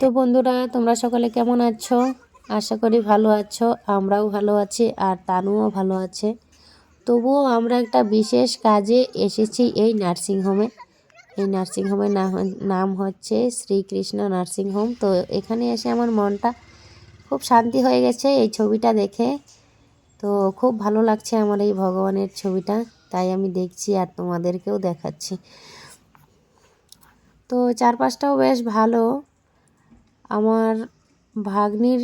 তো বন্ধুরা, তোমরা সকলে কেমন আছো? আশা করি ভালো আছো, আমরাও ভালো আছি আর তানুও ভালো আছে। তবুও আমরা একটা বিশেষ কাজে এসেছি এই নার্সিংহোমে এই নার্সিংহোমের নাম হচ্ছে শ্রীকৃষ্ণ নার্সিংহোম তো এখানে এসে আমার মনটা খুব শান্তি হয়ে গেছে এই ছবিটা দেখে। তো খুব ভালো লাগছে আমার এই ভগবানের ছবিটা। তাই আমি দেখছি আর তোমাদেরকেও দেখাচ্ছি। তো চারপাশটাও বেশ ভালো। আমার ভাগ্নির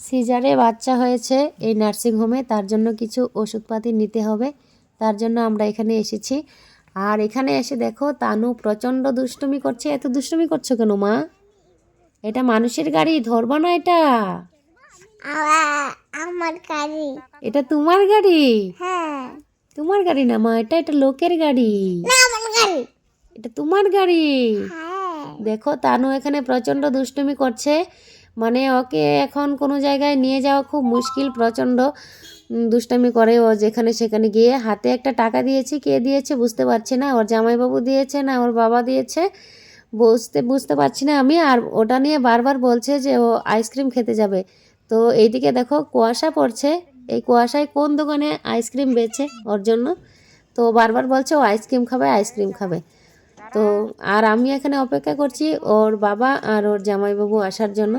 সিজারে বাচ্চা হয়েছে এই নার্সিংহোমে তার জন্য কিছু ওষুধপাতি নিতে হবে তার জন্য আমরা এখানে এসেছি। আর এখানে এসে দেখো তানু প্রচণ্ড দুষ্টুমি করছে। এত দুষ্টুমি করছ কেন মা? এটা মানুষের গাড়ি ধরবা না এটা। আমার গাড়ি। এটা তোমার গাড়ি? হ্যাঁ। তোমার গাড়ি না মা? এটা এটা লোকের গাড়ি। এটা তোমার গাড়ি। হ্যাঁ। দেখো তানু এখানে প্রচণ্ড দুষ্টুমি করছে। মানে ওকে এখন কোনো জায়গায় নিয়ে যাওয়া খুব মুশকিল প্রচণ্ড দুষ্টামি করে ও যেখানে সেখানে গিয়ে। হাতে একটা টাকা দিয়েছে কে দিয়েছে বুঝতে পারছি না। ওর জামাইবাবু দিয়েছে না ওর বাবা দিয়েছে। বুঝতে বুঝতে পারছি না আমি। আর ওটা নিয়ে বারবার বলছে যে ও আইসক্রিম খেতে যাবে। তো এইদিকে দেখো কুয়াশা পড়ছে। এই কুয়াশায় কোন দোকানে আইসক্রিম বেচে ওর জন্য? তো বারবার বলছে ও আইসক্রিম খাবে আইসক্রিম খাবে। তো আর আমি এখানে অপেক্ষা করছি ওর বাবা আর ওর জামাইবাবু আসার জন্য।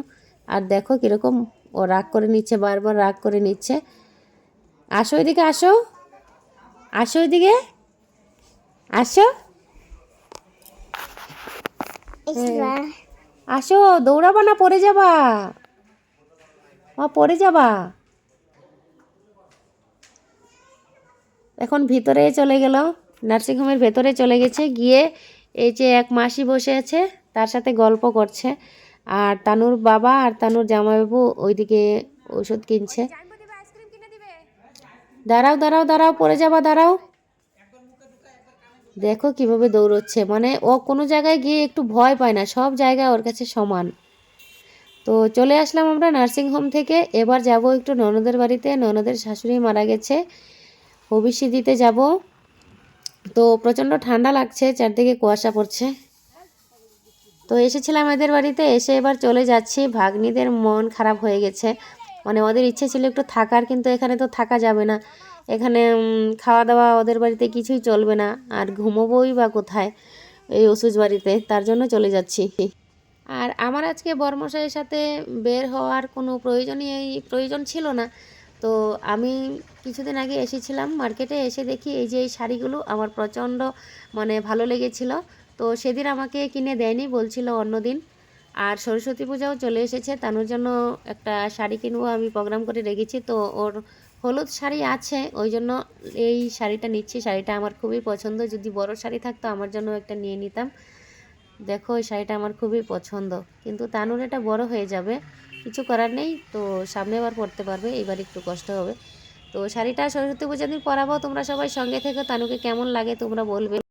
আর দেখো কীরকম ও রাগ করে নিচ্ছে বারবার রাগ করে নিচ্ছে। আসো এদিকে আসো। আসো এদিকে। আসো। আসো দৌড়াবা না পড়ে যাবা। মা পড়ে যাবা। এখন ভিতরে চলে গেল, নার্সিংহোমের ভেতরে চলে গেছে, গিয়ে এই যে এক মাসি বসে আছে, তার সাথে গল্প করছে। আর তানুর বাবা আর তানুর জামাইবাবু ওইদিকে ওষুধ কিনছে। দাঁড়াও দাঁড়াও দাঁড়াও, পড়ে যাবা, দাঁড়াও। দেখো কীভাবে দৌড়চ্ছে মানে ও কোনো জায়গায় গিয়ে একটু ভয় পায় না, সব জায়গায় ওর কাছে সমান। তো চলে আসলাম আমরা নার্সিং হোম থেকে, এবার যাব একটু ননদের বাড়িতে, ননদের শাশুড়ি মারা গেছে। হবিষি দিতে যাব। তো প্রচণ্ড ঠান্ডা লাগছে, চারদিকে কুয়াশা পড়ছে। তো এসেছিলাম এদের বাড়িতে, এসে এবার চলে যাচ্ছি। ভাগ্নিদের মন খারাপ হয়ে গেছে। মানে ওদের ইচ্ছে ছিল একটু থাকার, কিন্তু এখানে তো থাকা যাবে না। এখানে খাওয়া দাওয়া ওদের বাড়িতে কিছুই চলবে না। আর ঘুমোবোই বা কোথায় এই ওষুধ বাড়িতে, তার জন্য চলে যাচ্ছি। আর আমার আজকে বর্মশাইয়ের সাথে বের হওয়ার কোনো প্রয়োজনই, প্রয়োজন ছিল না। তো আমি কিছুদিন আগে এসেছিলাম মার্কেটে, এসে দেখি এই যে এই শাড়িগুলো আমার প্রচণ্ড মানে ভালো লেগেছিল। তো সেদিন আমাকে কিনে দেয়নি, বলছিল অন্যদিন আর সরস্বতী পূজাও চলে এসেছে, তানোর জন্য একটা শাড়ি কিনবো আমি প্রোগ্রাম করে রেখেছি। তো ওর হলুদ শাড়ি আছে, ওই জন্য এই শাড়িটা নিচ্ছি। শাড়িটা আমার খুবই পছন্দ, যদি বড় শাড়ি থাকতো আমার জন্য একটা নিয়ে নিতাম। দেখো ওই শাড়িটা আমার খুবই পছন্দ। কিন্তু তানুর এটা বড় হয়ে যাবে। কিছু করার নেই, তো সামনে আবার পরতে পারবে, এবার একটু কষ্ট হবে। তো শাড়িটা সরস্বতী পূজার দিন পরাবো, তোমরা সবাই সঙ্গে থেকে, তানুকে কেমন লাগে তোমরা বলবে।